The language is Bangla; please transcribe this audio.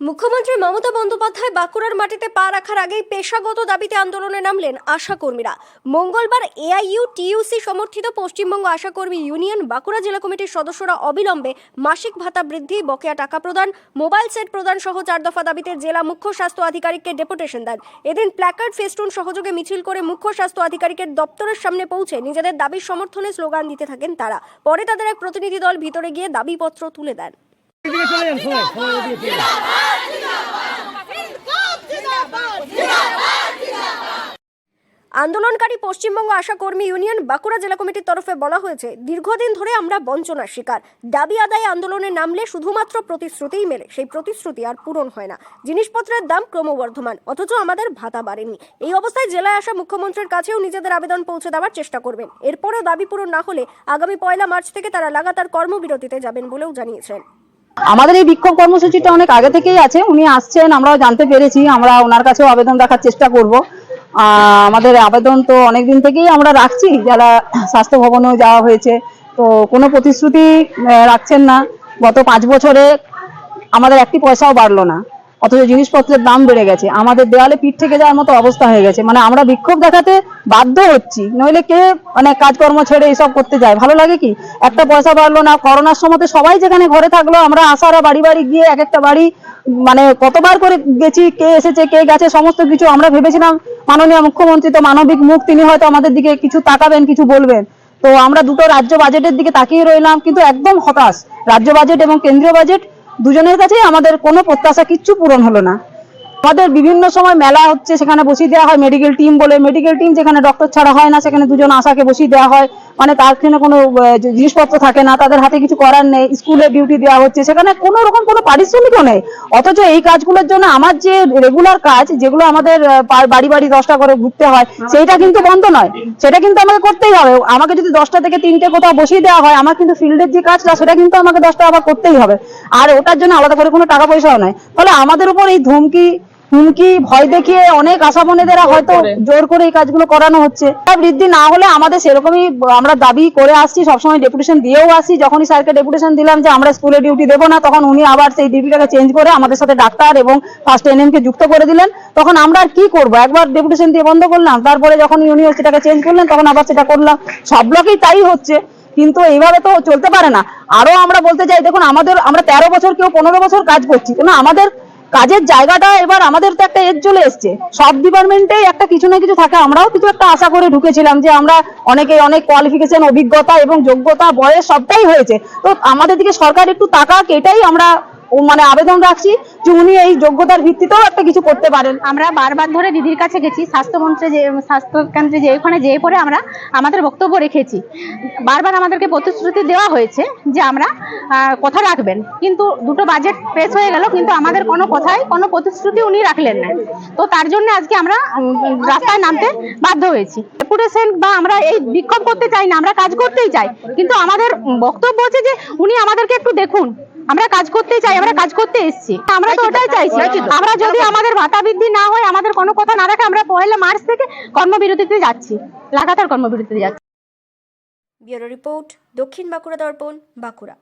মুখ্যমন্ত্রী মমতা বন্দ্যোপাধ্যায় বাঁকুড়ার মাটিতে পা রাখার আগেই পেশাগত দাবিতে আন্দোলনে নামলেন আশাকর্মীরা। মঙ্গলবার এআইইউ টিইউসি সমর্থিত পশ্চিমবঙ্গ আশাকর্মী ইউনিয়ন বাঁকুড়া জেলা কমিটির সদস্যরা অবিলম্বে মাসিক ভাতা বৃদ্ধি, বকেয়া টাকা প্রদান, মোবাইল সেট প্রদান সহ চার দফা দাবিতে জেলা মুখ্য স্বাস্থ্য আধিকারিককে ডেপুটেশন দেন। এদিন প্ল্যাকার্ড ফেস্টুন সহযোগে মিছিল করে মুখ্য স্বাস্থ্য আধিকারিকের দপ্তরের সামনে পৌঁছে নিজেদের দাবির সমর্থনে স্লোগান দিতে থাকেন তারা। পরে তাদের এক প্রতিনিধি দল ভিতরে গিয়ে দাবিপত্র তুলে দেন। আন্দোলনকারী পশ্চিমবঙ্গ আশা কর্মী ইউনিয়ন বাঁকুড়া জেলা কমিটির তরফে বলা হয়েছে, দীর্ঘদিন ধরে আমরা বঞ্চনার শিকার। দাবি আদায়ে আন্দোলনে নামলে শুধুমাত্র প্রতিশ্রুতিই মেলে, সেই প্রতিশ্রুতি আর পূরণ হয় না। জিনিসপত্রের দাম ক্রমবর্ধমান, অথচ আমাদের ভাতা বাড়েনি। এই অবস্থায় জেলায় আসা মুখ্যমন্ত্রীর কাছেও নিজেদের আবেদন পৌঁছে দেওয়ার চেষ্টা করবেন। এরপরেও দাবি পূরণ না হলে আগামী পয়লা মার্চ থেকে তারা লাগাতার কর্মবিরতিতে যাবেন বলেও জানিয়েছেন। আমাদের এই বিক্ষোভ কর্মসূচিটা অনেক আগে থেকেই আছে। উনি আসছেন, আমরাও জানতে পেরেছি, আমরা ওনার কাছেও আবেদন রাখার চেষ্টা করব। আমাদের আবেদন তো অনেকদিন থেকেই আমরা রাখছি, যারা স্বাস্থ্য ভবনেও যাওয়া হয়েছে। তো কোনো প্রতিশ্রুতি রাখছেন না। গত পাঁচ বছরে আমাদের একটি পয়সাও বাড়লো না। অথচ জিনিসপত্রের দাম বেড়ে গেছে। আমাদের দেওয়ালে পিঠ থেকে যাওয়ার মতো অবস্থা হয়ে গেছে। মানে আমরা বিক্ষোভ দেখাতে বাধ্য হচ্ছি। নইলে কে মানে কাজকর্ম ছেড়ে এইসব করতে যায়? ভালো লাগে কি? একটা পয়সা বাড়লো না। করোনার সময় সবাই যেখানে ঘরে থাকল, আমরা আসারা বাড়ি বাড়ি গিয়ে এক একটা বাড়ি মানে কতবার করে গেছি, কে এসেছে, কে গেছে, সমস্ত কিছু আমরা ভেবেছিলাম। মাননীয় মুখ্যমন্ত্রী তো মানবিক মুখ, তিনি হয়তো আমাদের দিকে কিছু তাকাবেন, কিছু বলবেন। তো আমরা দুটো রাজ্য বাজেটের দিকে তাকিয়ে রইলাম, কিন্তু একদম হতাশ। রাজ্য বাজেট এবং কেন্দ্রীয় বাজেট দুজনের কাছেই আমাদের কোনো প্রত্যাশা কিচ্ছু পূরণ হলো না। আমাদের বিভিন্ন সময় মেলা হচ্ছে, সেখানে বসিয়ে দেওয়া হয় মেডিকেল টিম বলে। মেডিকেল টিম যেখানে ডক্টর ছাড়া হয় না, সেখানে দুজন আশাকে বসিয়ে দেওয়া হয়। মানে তার জন্য কোনো জিনিসপত্র থাকে না, তাদের হাতে কিছু করার নেই স্কুলে ডিউটি দেওয়া হচ্ছে, সেখানে কোনো রকম কোনো পারিশ্রমিকও নেই। অথচ এই কাজগুলোর জন্য আমার যে রেগুলার কাজ, যেগুলো আমাদের বাড়ি বাড়ি দশটা করে ঘুরতে হয়, সেইটা কিন্তু বন্ধ নয়। সেটা কিন্তু আমাকে করতেই হবে। আমাকে যদি দশটা থেকে তিনটে কোথাও বসিয়ে দেওয়া হয়, আমার কিন্তু ফিল্ডের যে কাজটা, সেটা কিন্তু আমাকে দশটা আবার করতেই হবে। আর ওটার জন্য আলাদা করে কোনো টাকা পয়সাও নয় ফলে আমাদের উপর এই ধমকি হুমকি ভয় দেখিয়ে অনেক আশা বোনেদেরা হয়তো জোর করে এই কাজগুলো করানো হচ্ছে। বৃদ্ধি না হলে আমাদের সেরকমই আমরা দাবি করে আসছি সবসময় ডেপুটেশন দিয়েও আসছি। যখনই স্যারকে ডেপুটেশন দিলাম যে আমরা স্কুলে ডিউটি দেবো না তখন উনি আবার সেই ডিউটিটাকে চেঞ্জ করে আমাদের সাথে ডাক্তার এবং ফার্স্ট এনএম কে যুক্ত করে দিলেন। তখন আমরা আর কি করব? একবার ডেপুটেশন দিয়ে বন্ধ করলাম তারপরে যখন ইউনিভার্সিটিটাকে চেঞ্জ করলেন তখন আবার সেটা করলাম। সব ব্লকেই তাই হচ্ছে কিন্তু এইভাবে তো চলতে পারে না। আরও আমরা বলতে চাই দেখুন আমাদের আমরা তেরো বছর কেউ পনেরো বছর কাজ করছি। কিন্তু আমাদের কাজের জায়গাটা এবার আমাদের তো একটা এজ চলে এসছে। সব ডিপার্টমেন্টেই একটা কিছু না কিছু থাকে। আমরাও কিছু একটা আশা করে ঢুকেছিলাম যে আমরা অনেকে অনেক কোয়ালিফিকেশন অভিজ্ঞতা এবং যোগ্যতা, বয়স সবটাই হয়েছে। তো আমাদের দিকে সরকার একটু তাকাক, এটাই আমরা মানে আবেদন রাখছি যে উনি এই যোগ্যতার ভিত্তিতেও একটা কিছু করতে পারেন। আমরা বারবার ধরে দিদির কাছে গেছি স্বাস্থ্যমন্ত্রী যে স্বাস্থ্যকেন্দ্রে যে, ওখানে যেয়ে পরে আমরা আমাদের বক্তব্য রেখেছি। বারবার আমাদেরকে প্রতিশ্রুতি দেওয়া হয়েছে যে আমরা কথা রাখবেন। কিন্তু দুটো বাজেট পেশ হয়ে গেল, কিন্তু আমাদের কোনো কথাই কোনো প্রতিশ্রুতি উনি রাখলেন না। তো তার জন্য আজকে আমরা রাস্তায় নামতে বাধ্য হয়েছি। ডেপুটেশন বা আমরা এই বিক্ষোভ করতে চাই না, আমরা কাজ করতেই চাই। কিন্তু আমাদের বক্তব্য হচ্ছে যে উনি আমাদেরকে একটু দেখুন। আমরা কাজ করতে চাই আমরা কাজ করতে এসেছি। আমরা তো ওটাই চাইছি। আমরা যদি আমাদের ভাতা বৃদ্ধি না হয় আমাদের কোনো কথা না রাখে আমরা পয়লা মার্চ থেকে কর্মবিরতিতে যাচ্ছি। লাগাতার কর্মবিরতিতে যাচ্ছি। ব্যুরো রিপোর্ট দক্ষিণ বাঁকুড়া দর্পণ বাঁকুড়া।